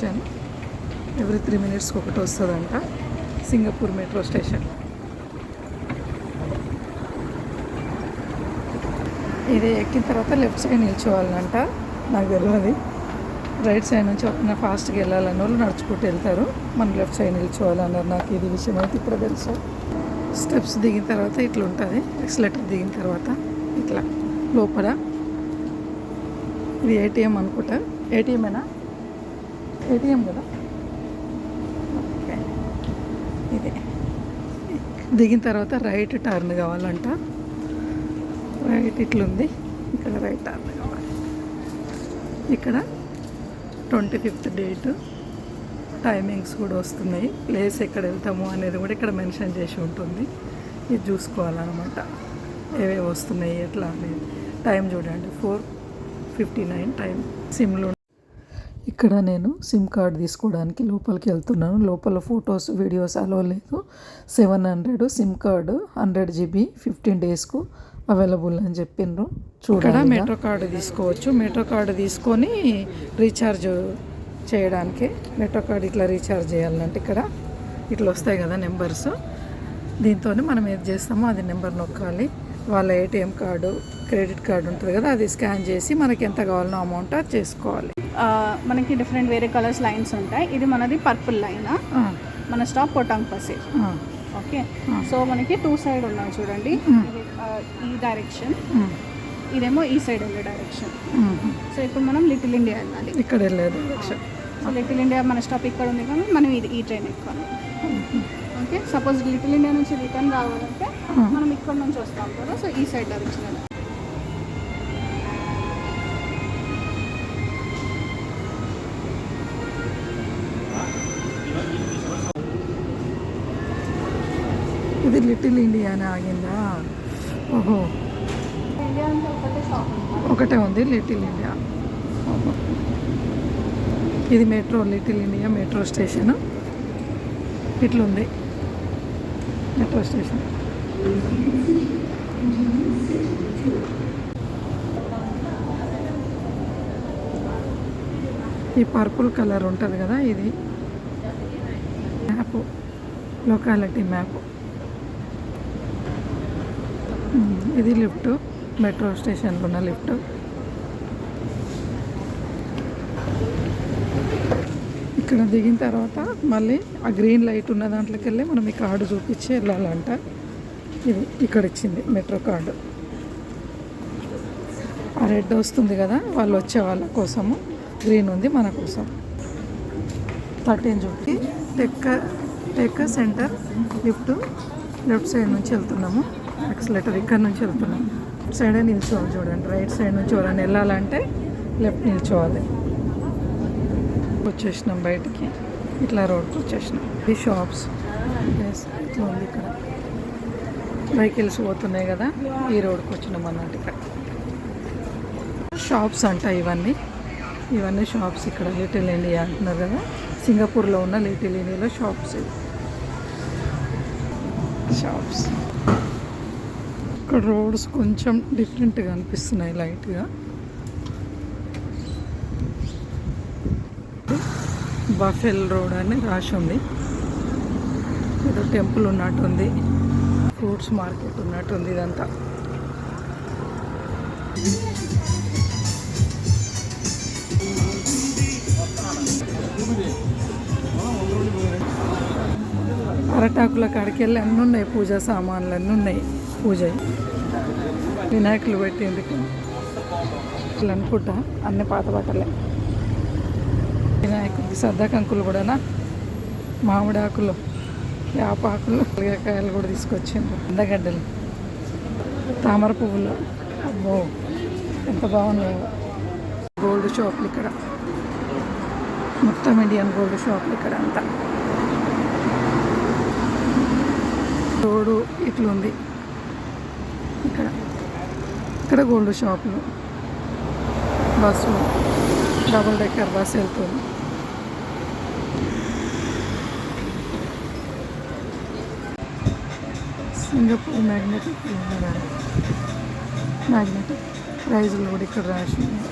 Station. Every three మినిట్స్కి ఒకటి వస్తుందంట. Singapore metro station. ఇది ఎక్కిన తర్వాత లెఫ్ట్ సైడ్ నిల్చోవాలంట. నాకు తెలియదు రైట్ సైడ్ నుంచి ఎవరైనా ఫాస్ట్గా వెళ్ళాలని వాళ్ళు నడుచుకుంటూ వెళ్తారు. మనం లెఫ్ట్ సైడ్ నిల్చోవాలన్నారు. నాకు ఇది విషయం అయితే ఇప్పుడు తెలుసు. స్టెప్స్ దిగిన తర్వాత ఇట్లా ఉంటుంది. ఎక్సలేటర్ దిగిన తర్వాత ఇట్లా లోపల. ఇది ఏటీఎం అనుకుంటా. ఏటీఎమేనా ఏటీఎం కదా? ఓకే ఇది. దిగిన తర్వాత రైట్ టర్న్ కావాలంట. రైట్ ఇట్లుంది. ఇక్కడ రైట్ టర్న్ కావాలి. ఇక్కడ ట్వంటీ ఫిఫ్త్ డేట్ టైమింగ్స్ కూడా వస్తున్నాయి. ప్లేస్ ఎక్కడ వెళ్తాము అనేది కూడా ఇక్కడ మెన్షన్ చేసి ఉంటుంది. ఇది చూసుకోవాలన్నమాట. ఏవేవి వస్తున్నాయి ఎట్లా అనేది. టైం చూడండి. ఫోర్ ఫిఫ్టీ నైన్ టైం సిమ్లో ఇక్కడ నేను సిమ్ కార్డ్ తీసుకోవడానికి లోపలికి వెళ్తున్నాను. లోపల ఫొటోస్ వీడియోస్ అలో లేదు. Seven hundred sim card hundred GB fifteen డేస్కు available అని చెప్పిండ్రు చూడ మెట్రో కార్డు తీసుకోవచ్చు. మెట్రో కార్డు తీసుకొని రీఛార్జ్ చేయడానికి మెట్రో కార్డు ఇట్లా రీఛార్జ్ చేయాలంటే ఇక్కడ ఇట్లా వస్తాయి కదా నెంబర్స్. దీంతో మనం ఏది చేస్తామో అది నెంబర్ నొక్కాలి. వాళ్ళ ఏటీఎం కార్డు క్రెడిట్ కార్డు ఉంటుంది కదా అది స్కాన్ చేసి మనకి ఎంత కావాలనో అమౌంట్ అది చేసుకోవాలి. మనకి డిఫరెంట్ వేరే కలర్స్ లైన్స్ ఉంటాయి. ఇది మనది పర్పుల్ లైన్ మన stop Potong Pasir okay so మనకి టూ సైడ్ ఉన్నాయి చూడండి. ఈ డైరెక్షన్ ఇదేమో ఈ సైడ్ వెళ్ళే డైరెక్షన్. సో ఇప్పుడు మనం లిటిల్ ఇండియా వెళ్ళాలి. ఇక్కడ వెళ్ళేది డైరెక్షన్ సో లిటిల్ ఇండియా మన స్టాప్ ఇక్కడ ఉంది కానీ మనం ఇది ఈ ట్రైన్ ఎక్కాలి. ఓకే సపోజ్ లిటిల్ ఇండియా నుంచి రిటర్న్ రావాలంటే మనం ఇక్కడ నుంచి వస్తాం కదా సో ఈ సైడ్ డైరెక్షన్ ఇది లిటిల్ ఇండియా అని ఆగిందా? ఓహో. ఒకటే ఉంది లిటిల్ ఇండియా. ఇది metro little India metro station. ఇట్లుంది. Metro station. ఈ పర్పుల్ కలర్ ఉంటుంది కదా ఇది. Map locality map. ఇది లిఫ్ట్. మెట్రో స్టేషన్లో ఉన్న లిఫ్ట్. ఇక్కడ దిగిన తర్వాత మళ్ళీ ఆ గ్రీన్ లైట్ ఉన్న దాంట్లోకి వెళ్ళి మనం ఈ కార్డు చూపించి వెళ్ళాలంట. ఇది ఇక్కడ ఇచ్చింది మెట్రో కార్డు. ఆ రెడ్ వస్తుంది కదా వాళ్ళు వచ్చే వాళ్ళ కోసము. గ్రీన్ ఉంది మన కోసం. థర్టీన్ చూపి టెక్క టెక్క సెంటర్ లిఫ్ట్. లెఫ్ట్ సైడ్ నుంచి వెళ్తున్నాము. ఎక్సలేటర్ ఇక్కడ నుంచి వెళ్తున్నాం. సైడే నిల్చోవాలి చూడండి. రైట్ సైడ్ నుంచి ఎవరైనా వెళ్ళాలంటే లెఫ్ట్ నిల్చోవాలి. వచ్చేసినాం బయటికి. ఇట్లా రోడ్కి వచ్చేసినాం. ఈ షాప్స్ ఇట్లా ఉంది ఇక్కడ. వెహికల్స్ పోతున్నాయి కదా ఈ రోడ్కి వచ్చినాం అన్నట్టు ఇక్కడ. షాప్స్ అంట ఇవన్నీ. ఇవన్నీ షాప్స్ ఇక్కడ లిటిల్ ఇండియా అంటున్నారు కదా. సింగపూర్లో ఉన్న లిటిల్ ఇండియాలో షాప్స్ ఇవి. షాప్స్ ఇక్కడ రోడ్స్ కొంచెం డిఫరెంట్గా అనిపిస్తున్నాయి లైట్గా బఫెల్ రోడ్ అని రాసి ఉంది. ఏదో టెంపుల్ ఉన్నట్టుంది ఫ్రూట్స్ మార్కెట్ ఉన్నట్టుంది ఇదంతా. అరటాకుల కాడికి వెళ్ళి అన్నీ ఉన్నాయి పూజా సామాన్లు అన్నీ ఉన్నాయి. పూజ. వినాయకులు పెట్టేందుకు ఇట్లా అనుకుంటా అన్ని పాత బట్టలే వినాయకుడికి సద్దకంకులు కూడానా మామిడి ఆకులు వేపాకులు కాయలు కూడా తీసుకొచ్చిండ్రు. అందగడ్డలు తామర పువ్వులు. అబ్బో ఎంత బాగున్నాయో. గోల్డ్ షాపులు ఇక్కడ. మొత్తం ఇండియన్ గోల్డ్ షాపులు ఇక్కడ అంతా. రోడ్డు ఇట్లుంది. ఇక్కడ. ఇక్కడ గోల్డ్ షాపులు. బస్సు. డబుల్ డెక్కర్ బస్సు వెళ్తుంది. Singapore magnetic. మ్యాగ్నెటిక్. ప్రైజులు కూడా ఇక్కడ రాసి ఉన్నాయి.